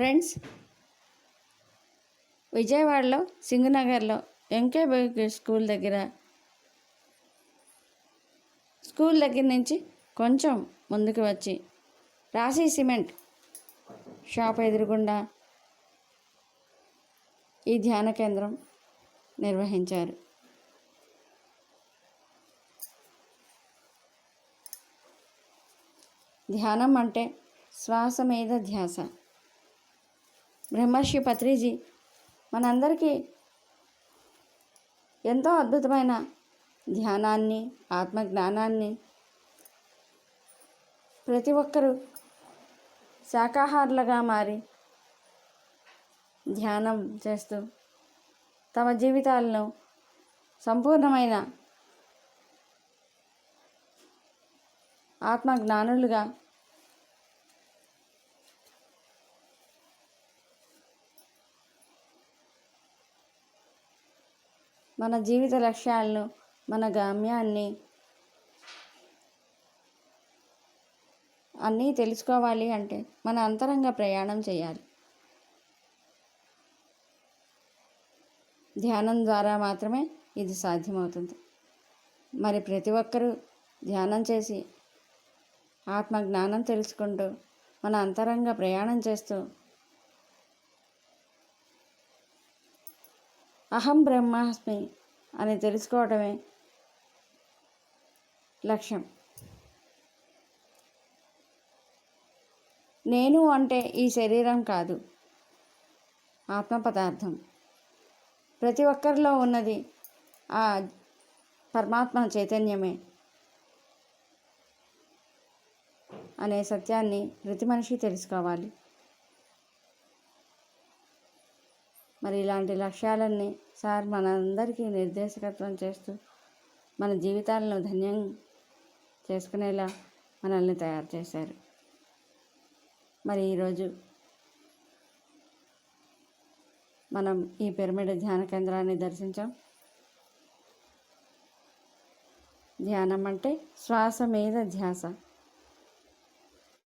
Friends విజయవాడలో సింగనగర్లో MK bike school దగ్గర స్కూల్ దగ్గర నుంచి కొంచెం ముందుకు వచ్చి రాశి సిమెంట్ షాప్ ఎదురుగుండా ఈ ధ్యాన కేంద్రం నిర్వహించారు. ధ్యానం అంటే శ్వాస మీద ధ్యాస. బ్రహ్మర్షి పత్రిజీ మనందరికీ ఎంతో అద్భుతమైన ధ్యానాన్ని ఆత్మజ్ఞానాన్ని ప్రతి ఒక్కరూ శాకాహారులుగా మారి ధ్యానం చేస్తూ తమ జీవితాలను సంపూర్ణమైన ఆత్మజ్ఞానులుగా మన జీవిత లక్ష్యాలను మన గమ్యాన్ని అన్నీ తెలుసుకోవాలి అంటే మన అంతరంగ ప్రయాణం చేయాలి. ధ్యానం ద్వారా మాత్రమే ఇది సాధ్యమవుతుంది. మరి ప్రతి ఒక్కరూ ధ్యానం చేసి ఆత్మ జ్ఞానం తెలుసుకుంటూ మన అంతరంగ ప్రయాణం చేస్తూ అహం బ్రహ్మాస్మి అని తెలుసుకోవడమే లక్ష్యం. నేను అంటే ఈ శరీరం కాదు ఆత్మ పదార్థం ప్రతి ఒక్కరిలో ఉన్నది ఆ పరమాత్మ చైతన్యమే అనే సత్యాన్ని ప్రతి మనిషి తెలుసుకోవాలి. మరి ఇలాంటి లక్ష్యాలన్నీ సార్ మనందరికీ నిర్దేశకత్వం చేస్తూ మన జీవితాలను ధన్యం చేసుకునేలా మనల్ని తయారు చేశారు. మరి ఈరోజు మనం ఈ పిరమిడ్ ధ్యాన కేంద్రాన్ని దర్శించాం. ధ్యానం అంటే శ్వాస మీద ధ్యాస.